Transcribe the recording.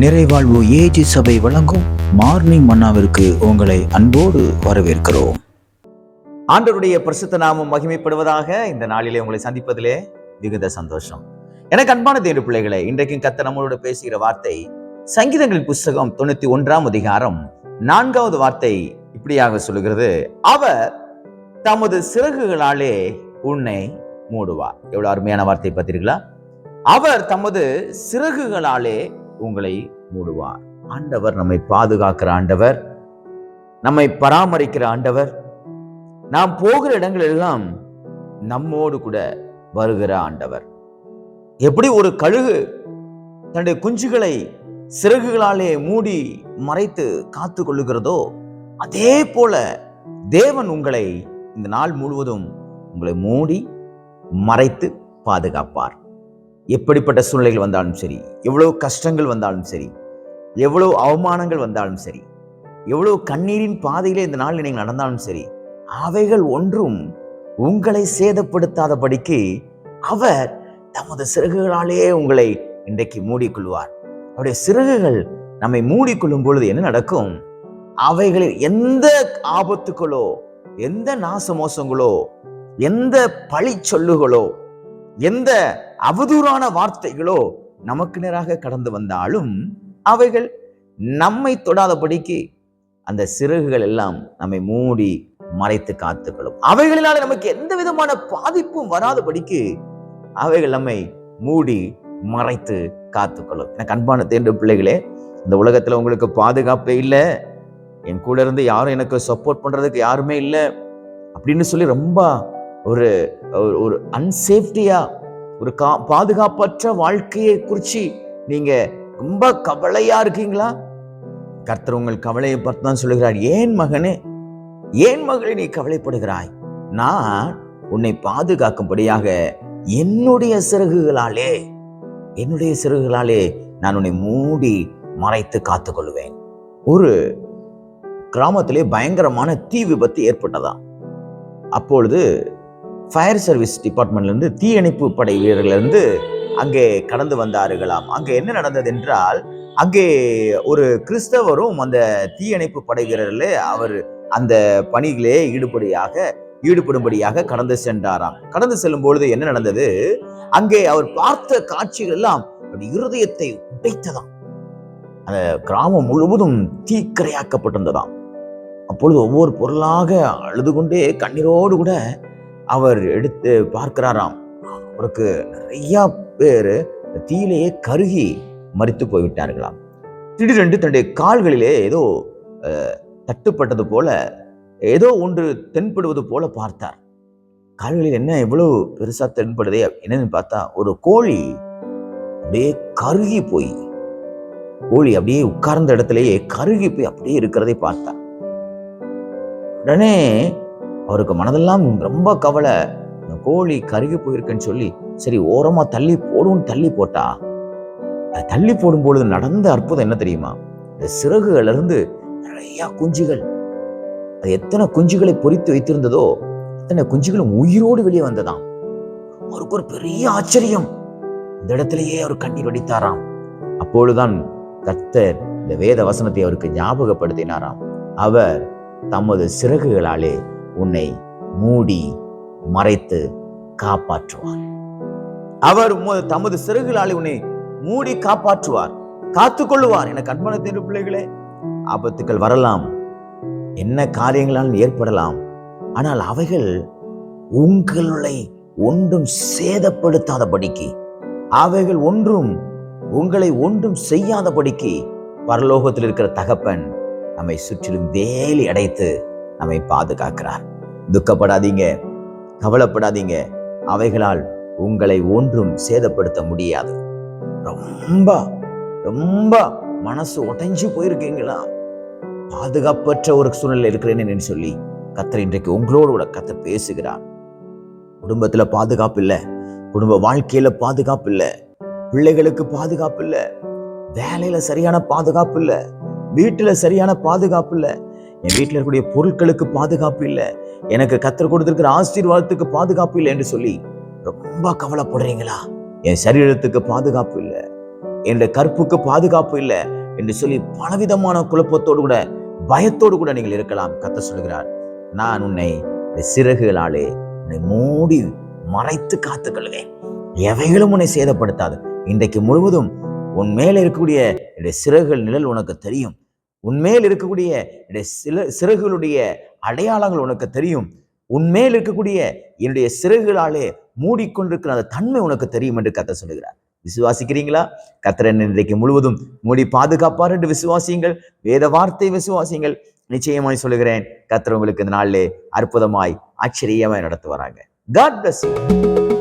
நிறைவாழ்வு AG சபை வழங்கும் morning மன்னாவிற்கு உங்களை அன்போடு வரவேற்கிறோம். ஆண்டருடைய பிரசித்த நாமம் மகிமைப்படுவதாக இந்த நாளிலே உங்களை சந்திப்பதிலே மிகுந்த சந்தோஷம். எனக்கு அன்பான தேடு பிள்ளைகளே இன்றைக்கும் கத்த நம்மளோட பேசுகிற வார்த்தை சங்கீதங்களின் புஸ்தகம் தொண்ணூத்தி ஒன்றாம் அதிகாரம் நான்காவது வார்த்தை இப்படியாக சொல்லுகிறது. அவர் தமது சிறகுகளாலே உன்னை மூடுவார். எவ்வளவு அருமையான வார்த்தை பார்த்தீர்களா அவர் தமது சிறகுகளாலே உங்களை மூடுவார். ஆண்டவர் நம்மை பாதுகாக்கிற ஆண்டவர் நம்மை பராமரிக்கிற ஆண்டவர் நாம் போகிற இடங்கள் எல்லாம் நம்மோடு கூட வருகிற ஆண்டவர். எப்படி ஒரு கழுகு தன்னுடைய குஞ்சுகளை சிறகுகளாலே மூடி மறைத்து காத்து கொள்ளுகிறதோ அதே போல தேவன் உங்களை இந்த நாள் முழுவதும் உங்களை மூடி மறைத்து பாதுகாப்பார். எப்படிப்பட்ட சூழ்நிலைகள் வந்தாலும் சரி எவ்வளோ கஷ்டங்கள் வந்தாலும் சரி எவ்வளோ அவமானங்கள் வந்தாலும் சரி எவ்வளோ கண்ணீரின் பாதையிலே இந்த நாள் நீங்கள் நடந்தாலும் சரி அவைகள் ஒன்றும் உங்களை சேதப்படுத்தாதபடிக்கு அவர் தமது சிறகுகளாலே உங்களை இன்றைக்கு மூடிக்கொள்வார். அவருடைய சிறகுகள் நம்மை மூடிக்கொள்ளும் பொழுது என்ன நடக்கும்? அவைகளில் எந்த ஆபத்துகளோ எந்த நாச மோசங்களோ எந்த பழி சொல்லுகளோ எந்த அவதூறான வார்த்தைகளோ நமக்கு நேராக கடந்து வந்தாலும் அவைகள் நம்மை தொடாதபடிக்கு அந்த சிறகுகள் எல்லாம் நம்மை மூடி மறைத்து காத்துக்கொள்ளும். அவைகளினால நமக்கு எந்த விதமான பாதிப்பும் வராதபடிக்கு அவைகள் நம்மை மூடி மறைத்து காத்துக்கொள்ளும். எனக்கு அன்பான தேர்ந்த பிள்ளைகளே இந்த உலகத்துல உங்களுக்கு பாதுகாப்பே இல்லை. என் கூட இருந்து யாரும் எனக்கு சப்போர்ட் பண்றதுக்கு யாருமே இல்லை. அப்படின்னு சொல்லி ரொம்ப ஒரு ஒரு- ஒரு அன்சேஃப்டியா ஒரு கா பாதுகாப்பற்ற வாழ்க்கையை குறித்து நீங்கள் ரொம்ப கவலையாக இருக்கீங்களா? கர்த்தர் உங்கள் கவலையை பார்த்து தான் சொல்லுகிறார். ஏன் மகனே? ஏன் மகளே நீ கவலைப்படுகிறாய்? நான் உன்னை பாதுகாக்கும்படியாக என்னுடைய சிறகுகளாலே என்னுடைய சிறகுகளாலே நான் உன்னை மூடி மறைத்து காத்துக்கொள்வேன். ஒரு கிராமத்திலே பயங்கரமான தீ விபத்து ஏற்பட்டதா அப்பொழுது ஃபயர் சர்வீஸ் டிபார்ட்மெண்ட்லேருந்து தீயணைப்பு படை வீரர்கள்லேருந்து அங்கே கடந்து வந்தார்களாம். அங்கே என்ன நடந்தது என்றால் அங்கே ஒரு கிறிஸ்தவரும் அந்த தீயணைப்பு படை வீரர்களே அவர் அந்த பணிகளே ஈடுபடியாக ஈடுபடும்படியாக கடந்து சென்றாராம். கடந்து செல்லும் பொழுது என்ன நடந்தது? அங்கே அவர் பார்த்த காட்சிகள் எல்லாம் இருதயத்தை உடைத்ததாம். அந்த கிராமம் முழுவதும் தீக்கரையாக்கப்பட்டிருந்ததாம். அப்பொழுது ஒவ்வொரு பொருளாக அழுது கொண்டே கண்ணீரோடு கூட அவர் எடுத்து பார்க்கிறாராம். அவருக்கு நிறையா பேர் தீயிலேயே கருகி மறித்து போய்விட்டார்களாம். திடீரென்று தன்னுடைய கால்களிலே ஏதோ அஹ், தட்டுப்பட்டது போல ஏதோ ஒன்று தென்படுவது போல பார்த்தார். கால்களில் என்ன எவ்வளவு பெருசாக தென்படுதே என்னன்னு பார்த்தா ஒரு கோழி அப்படியே கருகி போய் கோழி அப்படியே உட்கார்ந்த இடத்துலயே கருகி போய் அப்படியே இருக்கிறதை பார்த்தார். உடனே அவருக்கு மனதெல்லாம் ரொம்ப கவலை. இந்த கோழி கருகி போயிருக்குன்னு சொல்லி சரி ஓரமாக தள்ளி போடுவோம்னு தள்ளி போட்டா அது தள்ளி போடும் பொழுது நடந்த அற்புதம் என்ன தெரியுமா? இந்த சிறகுகளிலிருந்து நிறையா குஞ்சுகள். அது எத்தனை குஞ்சுகளை பொறித்து வைத்திருந்ததோ அத்தனை குஞ்சுகளும் உயிரோடு வெளியே வந்ததாம். அவருக்கு ஒரு பெரிய ஆச்சரியம். இந்த இடத்திலேயே அவர் கண்ணீர் வடித்தாராம். அப்பொழுதுதான் கர்த்தர் இந்த வேத வசனத்தை அவருக்கு ஞாபகப்படுத்தினாராம். அவர் தமது சிறகுகளாலே உன்னை மூடி மறைத்து காப்பாற்றுவார். அவர் தமது சிறகுகளால் உன்னை மூடி காப்பாற்றுவார். காத்துக்கொள்ளுவார். என கண்மன தேர்வு பிள்ளைகளே ஆபத்துக்கள் வரலாம். என்ன காரியங்களால் ஏற்படலாம். ஆனால் அவைகள் உங்களை ஒன்றும் சேதப்படுத்தாதபடிக்கு அவைகள் ஒன்றும் உங்களை ஒன்றும் செய்யாதபடிக்கு பரலோகத்தில் இருக்கிற தகப்பன் நம்மை சுற்றிலும் வேலி அடைத்து நம்மை பாதுகாக்கிறார். துக்கப்படாதீங்க கவலைப்படாதீங்க. அவைகளால் உங்களை ஒன்றும் சேதப்படுத்த முடியாது. ரொம்ப ரொம்ப மனசு உடைஞ்சு போயிருக்கீங்களா? பாதுகாப்பற்ற ஒரு சூழ்நிலை இருக்கிறேன்னு சொல்லி கத்தர் இன்றைக்கு உங்களோடு கூட கத்தர் பேசுகிறார். குடும்பத்துல பாதுகாப்பு இல்லை. குடும்ப வாழ்க்கையில பாதுகாப்பு இல்லை. பிள்ளைகளுக்கு பாதுகாப்பு இல்லை. வேலையில சரியான பாதுகாப்பு இல்லை. வீட்டில் சரியான பாதுகாப்பு இல்லை. என் வீட்டில் இருக்கக்கூடிய பொருட்களுக்கு பாதுகாப்பு இல்லை. எனக்கு கத்தர் கொடுத்துருக்கிற ஆசீர்வாதத்துக்கு பாதுகாப்பு இல்லை என்று சொல்லி ரொம்ப கவலைப்படுறீங்களா? என் சரீரத்துக்கு பாதுகாப்பு இல்லை. என்னுடைய கற்புக்கு பாதுகாப்பு இல்லை என்று சொல்லி பலவிதமான குழப்பத்தோடு கூட பயத்தோடு கூட நீங்கள் இருக்கலாம் கத்த சொல்கிறார் நான் உன்னை இந்த சிறகுகளாலே உன்னை மூடி மறைத்து காத்துக்கொள்வேன். எவைகளும் உன்னை சேதப்படுத்தாது. இன்றைக்கு முழுவதும் உன் மேல இருக்கக்கூடிய என்னுடைய சிறகுகள் நிழல் உனக்கு தெரியும். உன்மேல் இருக்கக்கூடிய என்னுடைய சில சிறகுகளுடைய அடையாளங்கள் உனக்கு தெரியும். உன்மேல் இருக்கக்கூடிய என்னுடைய சிறகுகளாலே மூடிக்கொண்டிருக்கிற அந்த தன்மை உனக்கு தெரியும் என்று கத்த சொல்லுகிறார். விசுவாசிக்கிறீங்களா? கத்திரன் இன்றைக்கு முழுவதும் மூடி பாதுகாப்பார் என்று விசுவாசியுங்கள். வேத வார்த்தை விசுவாசியுங்கள். நிச்சயமாய் சொல்லுகிறேன் கத்திர உங்களுக்கு இந்த நாளிலே அற்புதமாய் ஆச்சரியமாய் நடத்துவாராங்க காட் பிளஸ் யூ